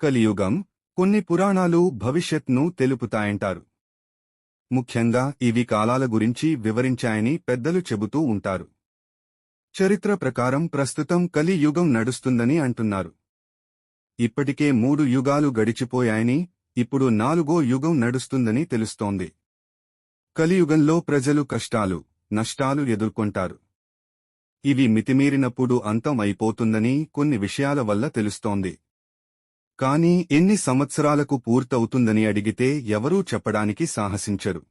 కలియుగం కొన్ని పురాణాలు భవిష్యత్ను తెలుపుతాయంటారు. ముఖ్యంగా ఇవి కాలాల గురించి వివరించాయని పెద్దలు చెబుతూ ఉంటారు. చరిత్ర ప్రకారం ప్రస్తుతం కలియుగం నడుస్తుందని అంటున్నారు. ఇప్పటికే మూడు యుగాలు గడిచిపోయాయని ఇప్పుడు నాలుగో యుగం నడుస్తుందని తెలుస్తోంది. కలియుగంలో ప్రజలు కష్టాలు నష్టాలు ఎదుర్కొంటారు. ఇవి మితిమీరినప్పుడు అంతం అయిపోతుందని కొన్ని విషయాల వల్ల తెలుస్తోంది. కానీ ఎన్ని సంవత్సరాలకు పూర్తవుతుందని అడిగితే ఎవరూ చెప్పడానికి సాహసించరు.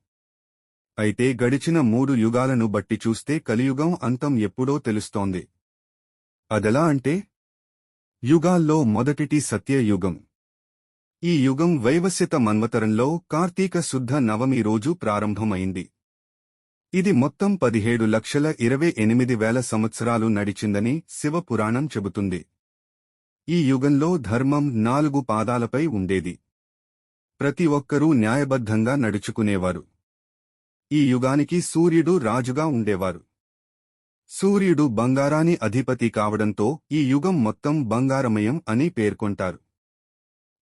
అయితే గడిచిన మూడు యుగాలను బట్టి చూస్తే కలియుగం అంతం ఎప్పుడో తెలుస్తోంది. అదెలా అంటే? యుగాల్లో మొదటిటి సత్యయుగం. ఈ యుగం వైవస్యత మన్వతరంలో కార్తీక శుద్ధ నవమి రోజు ప్రారంభమైంది. ఇది మొత్తం పదిహేడు లక్షల ఇరవై ఎనిమిది వేల సంవత్సరాలు నడిచిందని శివపురాణం చెబుతుంది. ఈ యుగంలో ధర్మం నాలుగు పాదాలపై ఉండేది. ప్రతి ఒక్కరూ న్యాయబద్ధంగా నడుచుకునేవారు. ఈ యుగానికి సూర్యుడు రాజుగా ఉండేవారు. సూర్యుడు బంగారాని అధిపతి కావడంతో ఈ యుగం మొత్తం బంగారమయం అని పేర్కొంటారు.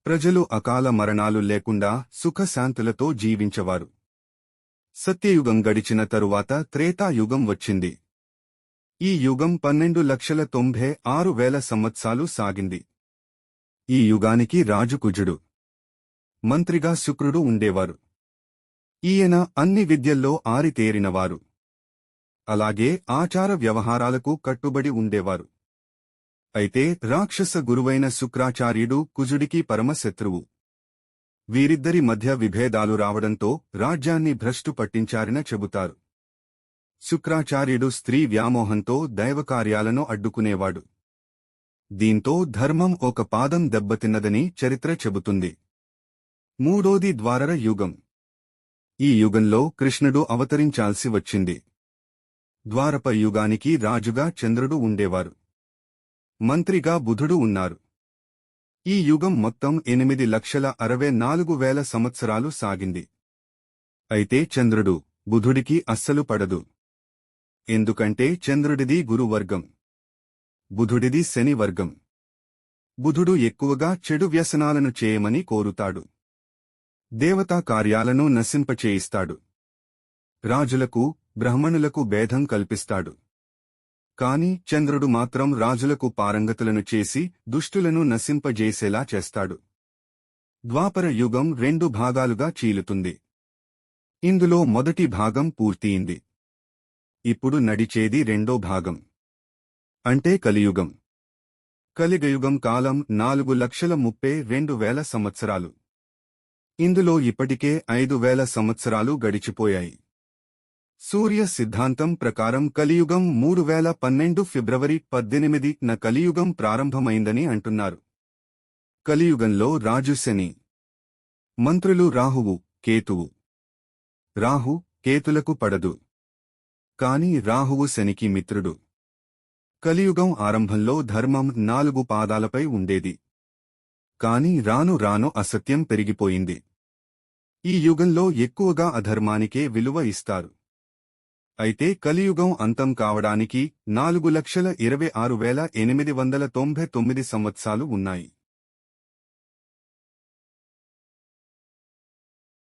ప్రజలు అకాల మరణాలు లేకుండా సుఖశాంతులతో జీవించవారు. సత్యయుగం గడిచిన తరువాత త్రేతాయుగం వచ్చింది. ఈ యుగం పన్నెండు లక్షల తొంభై ఆరు వేల సంవత్సరాలు సాగింది. ఈ యుగానికి రాజు కుజుడు. మంత్రిగా శుక్రుడు ఉండేవారు. ఈయన అన్ని విద్యల్లో ఆరితేరినవారు. అలాగే ఆచార వ్యవహారాలకు కట్టుబడి ఉండేవారు. అయితే రాక్షస గురువైన శుక్రాచార్యుడు కుజుడికి పరమశత్రువు. వీరిద్దరి మధ్య విభేదాలు రావడంతో రాజ్యాన్ని భ్రష్టు పట్టించారని చెబుతారు. శుక్రాచార్యుడు స్త్రీ వ్యామోహంతో దైవకార్యాలను అడ్డుకునేవాడు. దీంతో ధర్మం ఒక పాదం దెబ్బతిన్నదని చరిత్ర చెబుతుంది. మూడోది ద్వారర యుగం. ఈ యుగంలో కృష్ణుడు అవతరించాల్సి వచ్చింది. ద్వారప యుగానికి రాజుగా చంద్రుడు ఉండేవారు. మంత్రిగా బుధుడు ఉన్నారు. ఈ యుగం మొత్తం ఎనిమిది లక్షల అరవై నాలుగు వేల సంవత్సరాలు సాగింది. అయితే చంద్రుడు బుధుడికి అస్సలు పడదు. ఎందుకంటే చంద్రుడిది గురువర్గం. బుధుడిది శనివర్గం. బుధుడు ఎక్కువగా చెడు వ్యసనాలను చేయమని కోరుతాడు. దేవతా కార్యాలను నశింపచేయిస్తాడు. రాజులకు బ్రాహ్మణులకు భేదం కల్పిస్తాడు. కాని చంద్రుడు మాత్రం రాజులకు పారంగతులను చేసి దుష్టులను నశింపజేసేలా చేస్తాడు. ద్వాపర యుగం రెండు భాగాలుగా చీలుతుంది. ఇందులో మొదటి భాగం పూర్తియింది. ఇప్పుడు నడిచేది రెండో భాగం. అంటే కలియుగం. కలిగయుగం కాలం నాలుగు లక్షల ముప్పై రెండు వేల సంవత్సరాలు. ఇందులో ఇప్పటికే ఐదు వేల సంవత్సరాలు గడిచిపోయాయి. సూర్య సిద్ధాంతం ప్రకారం కలియుగం మూడు వేల పన్నెండు ఫిబ్రవరి పద్దెనిమిది న కలియుగం ప్రారంభమైందని అంటున్నారు. కలియుగంలో రాజు శని. మంత్రులు రాహువు కేతువు. రాహు కేతులకు పడదు. కాని రాహువు శనికి మిత్రుడు. కలియుగం ఆరంభంలో ధర్మం నాలుగు పాదాలపై ఉండేది. కాని రాను రాను అసత్యం పెరిగిపోయింది. ఈ యుగంలో ఎక్కువగా అధర్మానికే విలువ ఇస్తారు. అయితే కలియుగం అంతం కావడానికి నాలుగు లక్షల ఇరవై ఆరు వేల ఎనిమిది వందల తొంభై తొమ్మిది సంవత్సరాలు ఉన్నాయి.